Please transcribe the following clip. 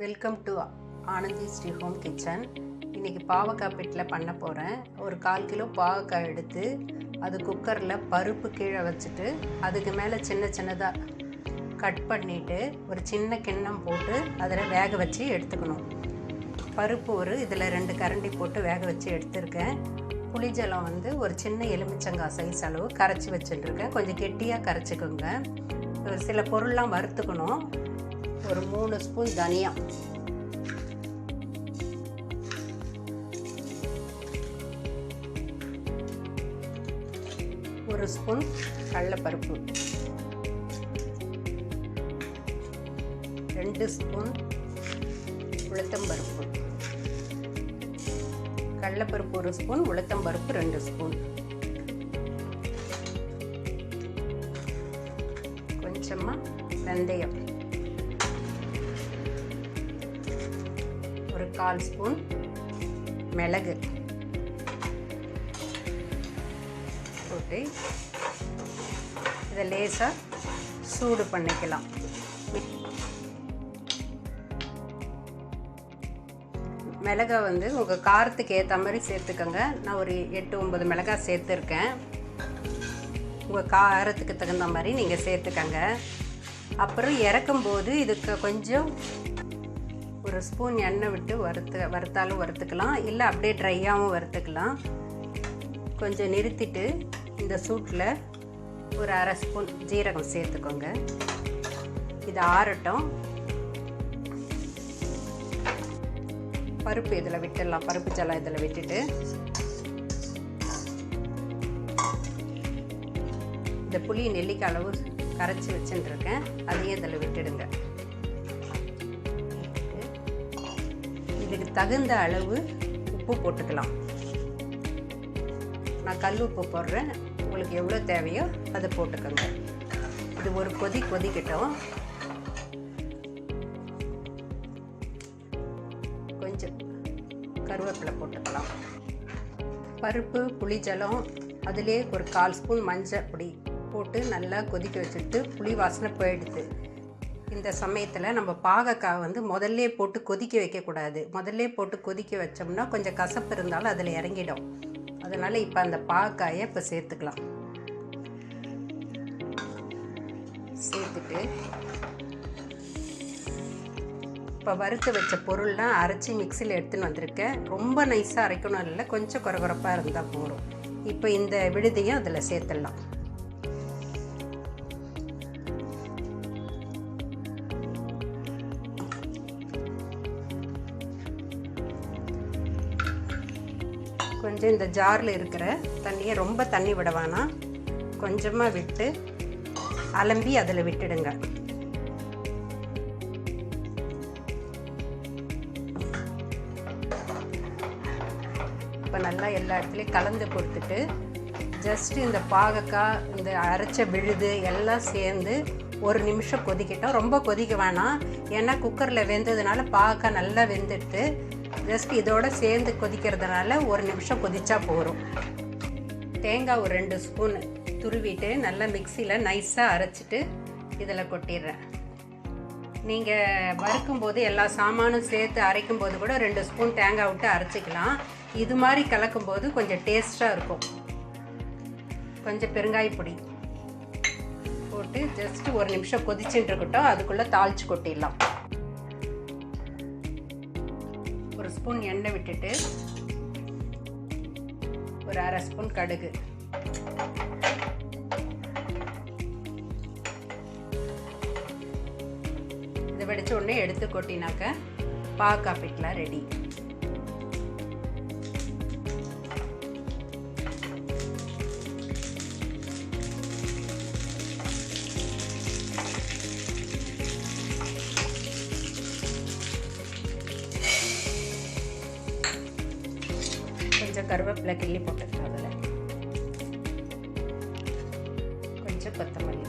Welcome to Anandhi Sri home kitchen இன்றைக்கி பாவக்காய் பிட்டில் பண்ண போகிறேன் ஒரு கால் கிலோ பாவக்காய் எடுத்து அது குக்கரில் பருப்பு கீழே வச்சுட்டு அதுக்கு மேலே சின்ன சின்னதாக கட் பண்ணிவிட்டு ஒரு சின்ன கிண்ணம் போட்டு அதில் வேக வச்சு எடுத்துக்கணும். பருப்பு ஒரு இதில் ரெண்டு கரண்டி போட்டு வேக வச்சு எடுத்திருக்கேன். புளிஜலம் வந்து ஒரு சின்ன எலுமிச்சங்காய் சைஸ் அளவு கரைச்சி வச்சுட்டுருக்கேன். கொஞ்சம் கெட்டியாக கரைச்சிக்கோங்க. ஒரு சில பொருள்லாம் வறுத்துக்கணும். ஒரு மூணு ஸ்பூன் தனியா. ஒரு ஸ்பூன் கடலப்பருப்பு. ரெண்டு ஸ்பூன் உளுத்தம்பருப்பு. கடலப்பருப்பு ஒரு ஸ்பூன் உளுத்தம்பருப்பு ரெண்டு ஸ்பூன். கொஞ்சமாக வெந்தயம். கால் ஸ்பூன் மிளகு போட்டு இதை லேசாக சூடு பண்ணிக்கலாம். மிளகா வந்து உங்கள் காரத்துக்கு ஏற்ற மாதிரி சேர்த்துக்கோங்க. நான் ஒரு எட்டு ஒம்பது மிளகாய் சேர்த்துருக்கேன். உங்கள் காரத்துக்கு தகுந்த மாதிரி நீங்கள் சேர்த்துக்கங்க. அப்புறம் இறக்கும்போது இதுக்கு கொஞ்சம் ஒரு ஸ்பூன் எண்ணெய் விட்டு வறுத்து வறுத்தாலும் வறுத்துக்கலாம். இல்லை அப்படியே ட்ரையாகவும் வறுத்துக்கலாம். கொஞ்சம் நிறுத்திட்டு இந்த சூட்டில் ஒரு அரை ஸ்பூன் ஜீரகம் சேர்த்துக்கோங்க. இது ஆறட்டும். பருப்பு இதில் விட்டுடலாம். பருப்பு ஜலம் இதில் விட்டுட்டு. இந்த புளி நெல்லிக்காய் அளவு கரைச்சி வச்சுட்டுருக்கேன். அதையும் இதில் விட்டுடுங்க. இதுக்கு தகுந்த அளவு உப்பு போட்டுக்கலாம். நான் கல் உப்பு போடுறேன். உங்களுக்கு எவ்வளோ தேவையோ அதை போட்டுக்கோங்க. இது ஒரு கொதி கொதிக்கட்டும். கொஞ்சம் கருவேப்பிலை போட்டுக்கலாம். பருப்பு புளிஜலம் அதிலே ஒரு கால் ஸ்பூன் மஞ்சள் பொடி போட்டு நல்லா கொதிக்க வச்சுட்டு புளி வாசனை போயிடுது. இந்த சமயத்தில் நம்ம பாகக்காய் வந்து முதல்ல போட்டு கொதிக்க வைக்கக்கூடாது. முதல்ல போட்டு கொதிக்க வச்சோம்னா கொஞ்சம் கசப்பு இருந்தாலும் அதில் இறங்கிடும். அதனால் இப்போ அந்த பாகக்காயை இப்போ சேர்த்துக்கலாம். சேர்த்துட்டு இப்போ வறுத்து வச்ச பொருள்லாம் அரைச்சி மிக்சியில் எடுத்துன்னு வந்திருக்கேன். ரொம்ப நைஸாக அரைக்கணும் இல்லை கொஞ்சம் குறகுறப்பாக இருந்தால் போதும். இப்போ இந்த விடுதியும் அதில் சேர்த்துடலாம். கொஞ்சம் இந்த ஜாரில் இருக்கிற தண்ணியை ரொம்ப தண்ணி விட வேணாம். கொஞ்சமாக விட்டு அலம்பி அதில் விட்டுடுங்க. இப்போ நல்லா எல்லா இடத்துலையும் கலந்து கொடுத்துட்டு ஜஸ்ட்டு இந்த பாகக்காய் இந்த அரைச்ச விழுது எல்லாம் சேர்ந்து ஒரு நிமிஷம் கொதிக்கிட்டோம். ரொம்ப கொதிக்க வேணாம். ஏன்னா குக்கரில் வெந்ததுனால பாகக்காய் நல்லா வெந்துட்டு ஜஸ்ட் இதோட சேர்ந்து கொதிக்கிறதுனால ஒரு நிமிஷம் கொதிச்சா போகிறோம் தேங்காய் ஒரு ரெண்டு ஸ்பூன் துருவிட்டு நல்லா மிக்சியில் நைஸாக அரைச்சிட்டு இதில் கொட்டிடுறேன். நீங்கள் வறுக்கும்போது எல்லா சாமானும் சேர்த்து அரைக்கும் போது கூட ரெண்டு ஸ்பூன் தேங்காய் விட்டு அரைச்சிக்கலாம். இது மாதிரி கலக்கும்போது கொஞ்சம் டேஸ்ட்டாக இருக்கும். கொஞ்சம் பெருங்காய பொடி போட்டு ஜஸ்ட் ஒரு நிமிஷம் கொதிச்சுட்டு இருக்கட்டும். அதுக்குள்ளே தாளிச்சு கொட்டிடலாம். ஸ்பூன் எண்ணெய் விட்டுட்டு ஒரு அரை ஸ்பூன் கடுகு. இதை வெடிச்ச உடனே எடுத்து கொட்டினாக்க பாக்கா பிட்லாம் ரெடி கொஞ்சம் கருவேப்பிலை கிள்ளி போட்டுக்கலாம் அதில் கொஞ்சம் கொத்தமல்லி.